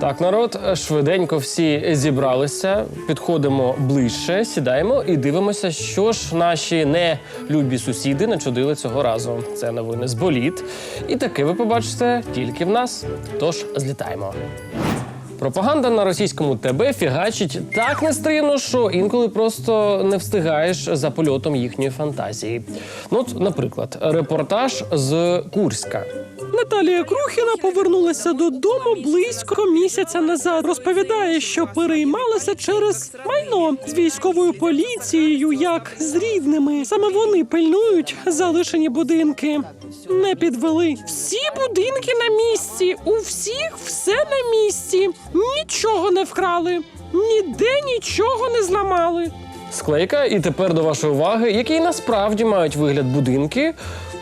Так, народ, швиденько всі зібралися, підходимо ближче, сідаємо і дивимося, що ж наші нелюбі сусіди начудили цього разу. Це новини з боліт. І таке ви побачите тільки в нас. Тож злітаємо. Пропаганда на російському ТБ фігачить так нестримно, що інколи просто не встигаєш за польотом їхньої фантазії. Ну, от, наприклад, репортаж з Курська. Наталія Крухіна повернулася додому близько місяця назад. Розповідає, що переймалася через майно з військовою поліцією, як з рідними. Саме вони пильнують залишені будинки. Не підвели. Всі будинки на місці. У всіх все на місці. Нічого не вкрали, ніде нічого не зламали. Склейка, і тепер до вашої уваги, які насправді мають вигляд будинки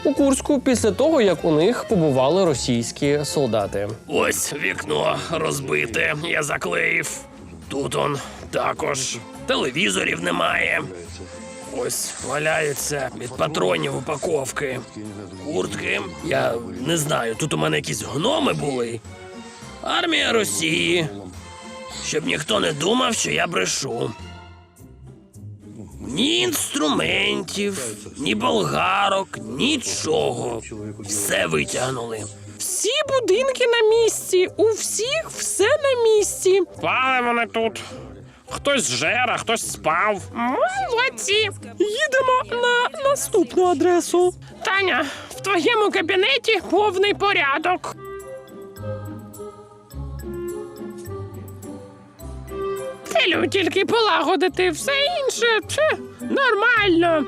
у Курську після того, як у них побували російські солдати. Ось вікно розбите, я заклеїв. Тут он також телевізорів немає. Ось валяються від патронів упаковки. Куртки. Я не знаю, тут у мене якісь гноми були. Армія Росії. Щоб ніхто не думав, що я брешу. Ні інструментів, ні болгарок, нічого. Все витягнули. Всі будинки на місці. У всіх все на місці. Спали вони тут. Хтось жер, а хтось спав. Молодці. Їдемо на наступну адресу. Таня, в твоєму кабінеті повний порядок. Філю тільки полагодити, все інше це нормально.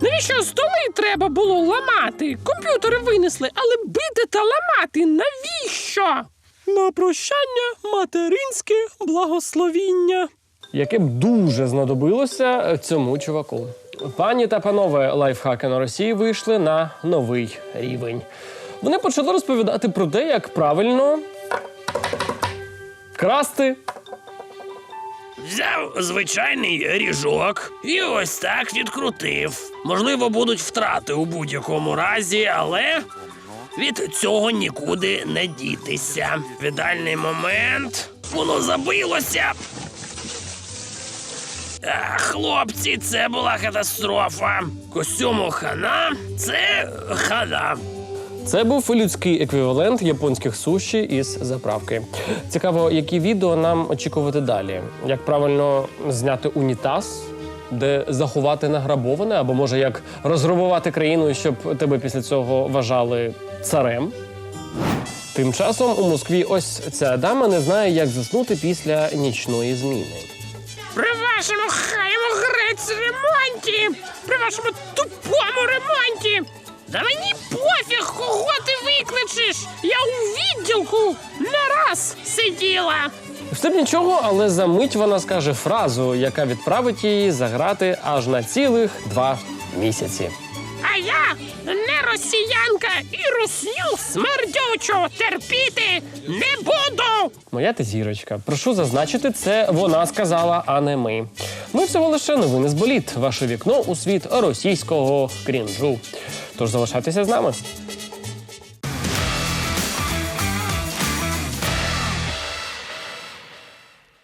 Навіщо столи треба було ламати? Комп'ютери винесли, але бити та ламати навіщо? На прощання материнське благословіння. яке б дуже знадобилося цьому чуваку. Пані та панове лайфхаки на Росії вийшли на новий рівень. Вони почали розповідати про те, як правильно красти. Взяв звичайний ріжок і ось так відкрутив. Можливо, будуть втрати у будь-якому разі, але від цього нікуди не дітися. В ідеальний момент воно забилося. Хлопці, це була катастрофа. Костюму хана це хана. Це був людський еквівалент японських суші із заправки. Цікаво, які відео нам очікувати далі. Як правильно зняти унітаз, де заховати награбоване, або може як розграбувати країну, щоб тебе після цього вважали царем. Тим часом у Москві ось ця дама не знає, як заснути після нічної зміни. При вашому хаємо грець ремонті! При вашому тупому ремонті! Да мені пофіг, кого ти викличеш! Я у відділку не раз сиділа! Все б нічого, але за мить вона скаже фразу, яка відправить її заграти аж на цілих два місяці. А я не росіянка і русню смердючу терпіти не буду! Моя ти зірочка. Прошу зазначити, це вона сказала, а не ми. Ми всього лише новини з боліт. Ваше вікно у світ російського крінжу. Тож залишайтеся з нами.